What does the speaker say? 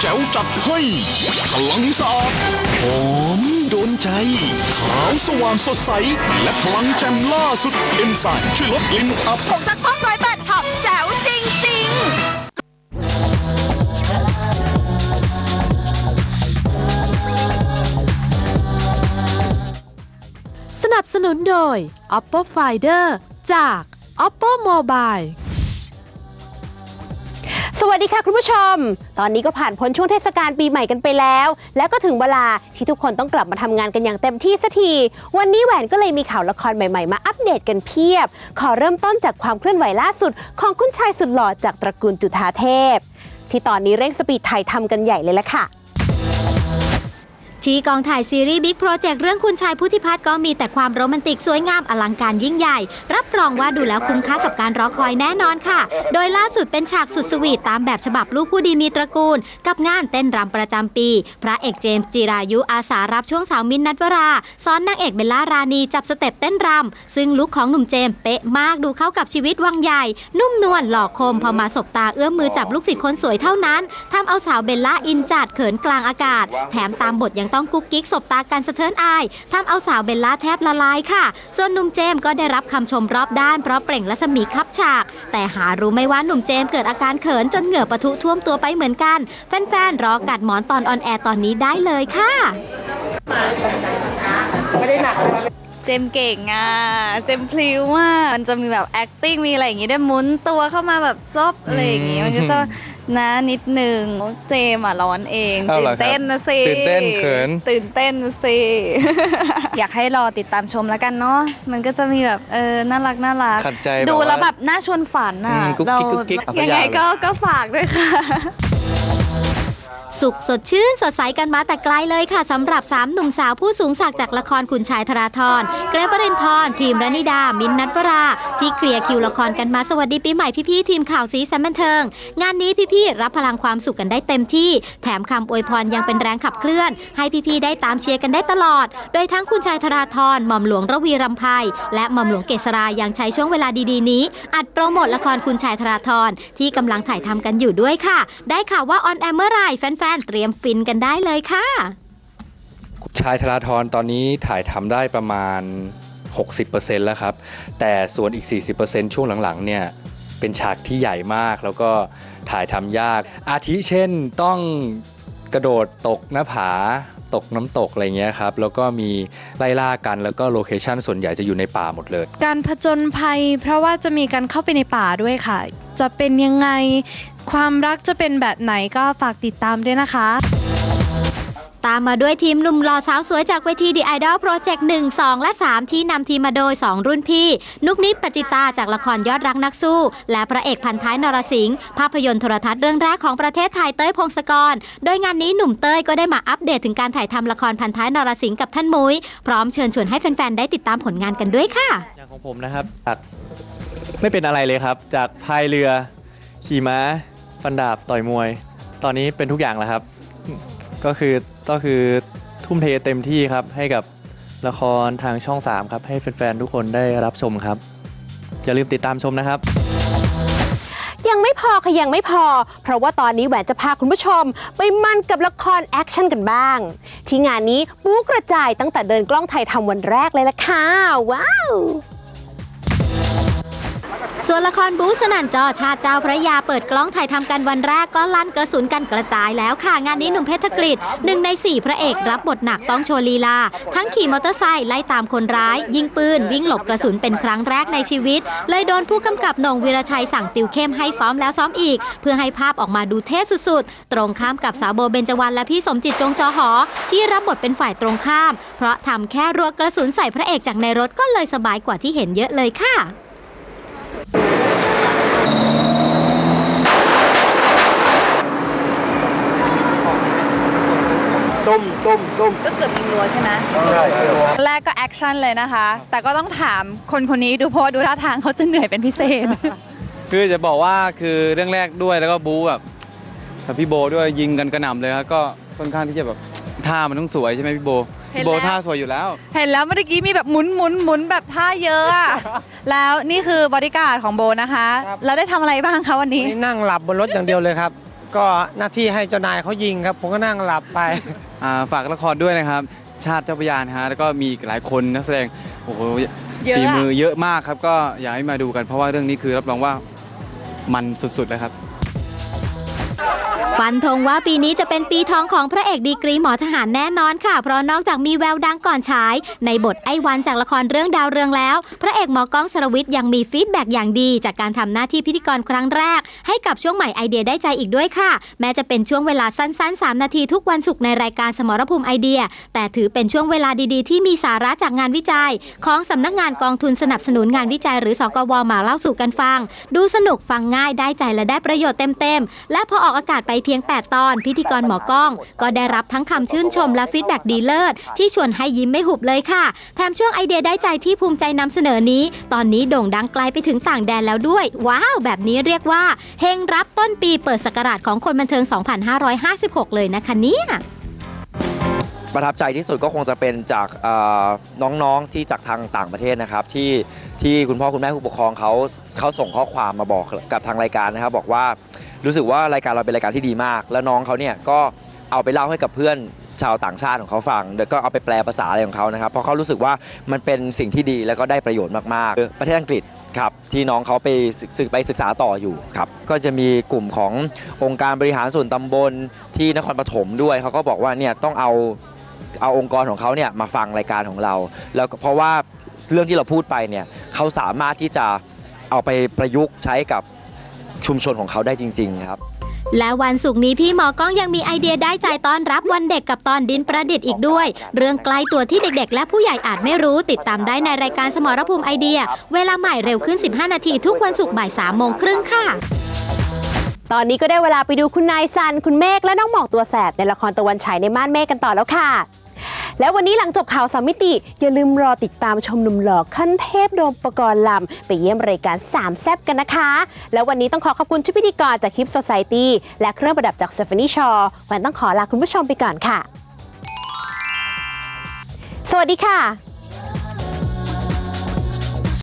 แจ๋วจัดให้พลังสะอาดหอมโดนใจ ขาวสว่างสดใส และพลังแจ่มล่าสุด เอนไซม์ช่วยลดกลิ่นอับผงซักฟอกร้อยแปดช็อปแจ๋วจริงๆสนับสนุนโดย Oppo Finder จาก Oppo Mobile ส วัสดีค่ะคุณผู้ชม ตอนนี้ก็ผ่านพ้นช่วงเทศกาลปีใหม่กันไปแล้ว แล้วก็ถึงเวลาที่ทุกคนต้องกลับมาทำงานกันอย่างเต็มที่สักที วันนี้แหวนก็เลยมีข่าวละครใหม่ๆ มาอัปเดตกันเพียบ ขอเริ่มต้นจากความเคลื่อนไหวล่าสุด ของคุณชายสุดหล่อจากตระกูลจุฑาเทพ ที่ตอนนี้เร่งสปีดถ่ายทำกันใหญ่เลยละค่ะ ที่กองถ่ายซีรีส์บิ๊กโปรเจกต์เรื่องคุณชายพุทธิพัฒน์ก็มีแต่ความโรแมนติกสวยงามอลังการยิ่งใหญ่ รับรองว่าดูแล้วคุ้มค่ากับการรอคอยแน่นอนค่ะ โดยล่าสุดเป็นฉากสุดสวีทตามแบบฉบับลูกผู้ดีมีตระกูล กับงานเต้นรำประจำปี พระเอกเจมส์จิรายุอาสารับช่วงสาวมินนัทวราซ้อนนางเอกเบลล่ารานีจับสเต็ปเต้นรำซึ่งลุคของหนุ่มเจมส์เป๊ะมากดูเข้ากับชีวิตวังใหญ่ นุ่มนวลหล่อคมพอมาสบตาเอื้อมมือจับลูกศิษย์คนสวยเท่านั้นทำเอาสาวเบลล่าอินจัดเขินกลางอากาศ แถมตามบทยังต้องกุ๊กกิ๊กสบตากันสะเทินอายทำเอาสาวเบลล่าแทบละลายค่ะ ส่วนหนุ่มเจมก็ได้รับคำชมรอบด้านเพราะเปล่งรัศมีคับฉาก แต่หารู้ไม่ว่าหนุ่มเจมเกิดอาการเขินจนเหงื่อปะทุท่วมตัวไปเหมือนกัน แฟนๆรอกัดหมอนตอนออนแอร์ตอนนี้ได้เลยค่ะเจมเก่งอะ เจมพลิ้วมาก มันจะมีแบบ acting มีอะไรอย่างงี้ได้หมุนตัวเข้ามาแบบซบอะไรอย่างงี้ มันก็จะ นะนิดหนึ่งเจมอะร้อนเองอ้าวตื่เหรอนครับเต้นนะสิตื่นเต้นเขิน ตื่นเต้นนะสิ อยากให้รอติดตามชมแล้วกันเนาะมันก็จะมีแบบเออน่ารักน่ารัก ขัดใจดูบบาแล้วแบบน่าชวนฝันอะอืมกุ๊กกิ๊กกุ๊กกิ๊กยังไงก็ก็ฝากด้วยค่ะ สุขสดชื่นสดใสกันมาแต่ไกลเลยค่ะสำหรับ3หนุ่มสาวผู้สูงศักดิ์จากละครคุณชายธราธรเกรฟเรนทรพิมรนิดา มินนัทวรา ที่เคลียร์คิวละครกันมาสวัสดีปีใหม่พี่ๆทีมข่าวสีสันบันเทิง งานนี้พี่ๆรับพลังความสุขกันได้เต็มที่ แถมคำอวยพรยังเป็นแรงขับเคลื่อน ให้พี่ๆได้ตามเชียร์กันได้ตลอด โดยทั้งคุณชายธราธรหม่อมหลวงระวีรำไพและหม่อมหลวงเกษรายังใช้ช่วงเวลาดีๆนี้ อัดโปรโมทละครคุณชายธราธรที่กำลังถ่ายทำกันอยู่ด้วยค่ะ ได้ข่าวว่าออนแอร์เมื่อไหร่แฟนๆ เตรียมฟินกันได้เลยค่ะ ชายธราธรตอนนี้ถ่ายทำได้ประมาณ 60%แล้วครับ แต่ส่วนอีก 40%ช่วงหลังๆ เนี่ย เป็นฉากที่ใหญ่มากแล้วก็ถ่ายทำยาก อาทิเช่นต้องกระโดดตกหน้าผาตกน้ำตกอะไรเงี้ยครับ แล้วก็มีไล่ล่ากันแล้วก็โลเคชั่นส่วนใหญ่จะอยู่ในป่าหมดเลย การผจญภัย เพราะว่าจะมีการเข้าไปในป่าด้วยค่ะ จะเป็นยังไง ความรักจะเป็นแบบไหนก็ฝากติดตามด้วยนะคะ ตามมาด้วยทีมหนุ่มหล่อสาวสวยจากเวที The Idol Project 1 2 และ 3 ที่นำทีมมาโดย 2 รุ่นพี่ นุกนิดปจิตาจากละครยอดรักนักสู้ และพระเอกพันท้ายนรสิงห์ภาพยนตร์โทรทัศน์เรื่องแรกของประเทศไทยเต้ยพงศกร โดยงานนี้หนุ่มเต้ยก็ได้มาอัปเดตถึงการถ่ายทำละครพันท้ายนรสิงห์กับท่านมุ้ยพร้อมเชิญชวนให้แฟนๆได้ติดตามผลงานกันด้วยค่ะ อย่างของผมนะครับจากไม่เป็นอะไรเลยครับ จากพายเรือขี่ม้า ฟันดาบต่อยมวย ตอนนี้เป็นทุกอย่างแล้วครับ ก็คือก็คือทุ่มเทเต็มที่ครับให้กับละครทางช่อง 3 ครับ ให้แฟนๆทุกคนได้รับชมครับ อย่าลืมติดตามชมนะครับ ยังไม่พอค่ะยังไม่พอ เพราะว่าตอนนี้แหวนจะพาคุณผู้ชม ไปมันกับละครแอคชั่นกันบ้าง ที่งานนี้ปูกระจายตั้งแต่เดินกล้องไทยทำวันแรกเลยละค่ะว้าว ส่วนละครบูสนันจอชาติเจ้าพระยาเปิดกล้องถ่ายทำกันวันแรกก็ลั่นกระสุนกันกระจายแล้วค่ะ งานนี้หนุ่มเพชรกฤษหนึ่งในสี่พระเอกรับบทหนักต้องโชว์ลีลา ทั้งขี่มอเตอร์ไซค์ไล่ตามคนร้าย ยิงปืน วิ่งหลบกระสุนเป็นครั้งแรกในชีวิต เลยโดนผู้กำกับหน่งวีรชัยสั่งติวเข้มให้ซ้อมแล้วซ้อมอีก เพื่อให้ภาพออกมาดูเท่สุดๆ ตรงข้ามกับสาวโบเบญจวรรณและพี่สมจิตจงจอหอ ที่รับบทเป็นฝ่ายตรงข้าม เพราะทำแค่รัวกระสุนใส่พระเอกจากในรถก็เลยสบายกว่าที่เห็นเยอะเลยค่ะ ก็เกือบยิงรัวใช่ไหมแรกก็แอคชั่นเลยนะคะ แต่ก็ต้องถามคนคนนี้ดูเพราะว่าดูท่าทางเขาจะเหนื่อยเป็นพิเศษ คือจะบอกว่าคือเรื่องแรกด้วยแล้วก็บู๊แบบกับพี่โบด้วยยิงกันกระหน่ำเลยครับก็ค่อนข้างที่จะแบบท่ามันต้องสวยใช่ไหมพี่โบ เห็นพี่โบแล้วท่าสวยอยู่แล้ว เห็นแล้วเมื่อกี้มีแบบหมุนหมุนหมุนแบบท่าเยอะอะแล้วนี่คือบอดี้การ์ดของโบนะคะครับแล้วได้ทำอะไรบ้างคะวันนี้ นี่นั่งหลับบนรถอย่างเดียวเลยครับ ก็หน้าที่ให้เจ้านายเขายิงครับ ผมก็นั่งหลับไป อ่าฝากละครด้วยนะครับ ชาติเจ้าพระยานะฮะแล้วก็มีอีกหลายคนนักแสดงโอ้โหเยอะอะฝีมือเยอะมากครับ ก็อยากให้มาดูกันเพราะว่าเรื่องนี้คือรับรองว่ามันสุดๆเลยครับ ฟันธงว่าปีนี้จะเป็นปีทองของพระเอกดีกรีหมอทหารแน่นอนค่ะ เพราะนอกจากมีแววดังก่อนฉาย ในบทไอ้วันจากละครเรื่องดาวเรืองแล้ว พระเอกหมอก้องสรวิทย์ยังมีฟีดแบ็กอย่างดี จากการทำหน้าที่พิธีกรครั้งแรก ให้กับช่วงใหม่ไอเดียได้ใจอีกด้วยค่ะ แม้จะเป็นช่วงเวลาสั้นๆ 3 นาทีทุกวันศุกร์ในรายการสมรภูมิไอเดีย แต่ถือเป็นช่วงเวลาดีๆ ที่มีสาระจากงานวิจัย ของสำนักงานกองทุนสนับสนุนงานวิจัย หรือสกวมาเล่าสู่กันฟัง ดูสนุกฟังง่ายได้ใจและได้ประโยชน์เต็มๆและพอออกอากาศไปเพียง 8 ตอน พิธีกรหมอกล้อง ก็ได้รับทั้งคำชื่นชมและฟีดแบ็กดีเลิศที่ชวนให้ยิ้มไม่หุบเลยค่ะ แถมช่วงไอเดียได้ใจที่ภูมิใจนำเสนอนี้ ตอนนี้โด่งดังไกลไปถึงต่างแดนแล้วด้วย ว้าว แบบนี้เรียกว่าเฮงรับต้นปีเปิดสกราชของคนบันเทิง 2556 เลยนะคะเนี่ยประทับใจที่สุดก็คงจะเป็นจากน้องๆที่จากทางต่างประเทศนะครับ ที่ที่คุณพ่อคุณแม่ผู้ปกครองเขาเขาส่งข้อความมาบอกกับทางรายการนะครับ บอกว่า รู้สึกว่ารายการเราเป็นรายการที่ดีมาก แล้วน้องเขาเนี่ยก็เอาไปเล่าให้กับเพื่อนชาวต่างชาติของเขาฟังเดี๋ยวก็เอาไปแปลภาษาอะไรของเขานะครับเพราะเขารู้สึกว่ามันเป็นสิ่งที่ดีแล้วก็ได้ประโยชน์มากๆประเทศอังกฤษครับที่น้องเขาไปศึกไปศึกษาต่ออยู่ครับก็จะมีกลุ่มขององค์การบริหารส่วนตำบลที่นครปฐมด้วยเขาก็บอกว่าเนี่ยต้องเอาเอาองค์กรของเขาเนี่ยมาฟังรายการของเรา แล้วเพราะว่าเรื่องที่เราพูดไปเนี่ยเขาสามารถที่จะเอาไปประยุกต์ใช้กับ ชุมชนของเขาได้จริง ๆ ครับ และวันศุกร์นี้พี่หมอกล้องยังมีไอเดียได้ใจต้อนรับวันเด็กกับตอนดินประดิษฐ์อีกด้วย เรื่องใกล้ตัวที่เด็กๆ และผู้ใหญ่อาจไม่รู้ติดตามได้ในรายการสมรภูมิไอเดีย เวลาใหม่เร็วขึ้น 15 นาทีทุกวันศุกร์บ่าย3โมงครึ่งค่ะ ตอนนี้ก็ได้เวลาไปดูคุณนายซัน คุณเมฆและน้องหมอกตัวแสบในละครตะวันฉายในม่านเมฆกันต่อแล้วค่ะ แล้ววันนี้หลังจบข่าวสามมิติ อย่าลืมรอติดตามชมหนุ่มหล่อขั้นเทพโดมประกรณ์ลำ ไปเยี่ยมรายการสามแซบกันนะคะ แล้ววันนี้ต้องขอขอบคุณชุดพิธีกรจากคลิปโซไซตี้และเครื่องประดับจากเซฟานีชอวันต้องขอลาคุณผู้ชมไปก่อนค่ะ สวัสดีค่ะ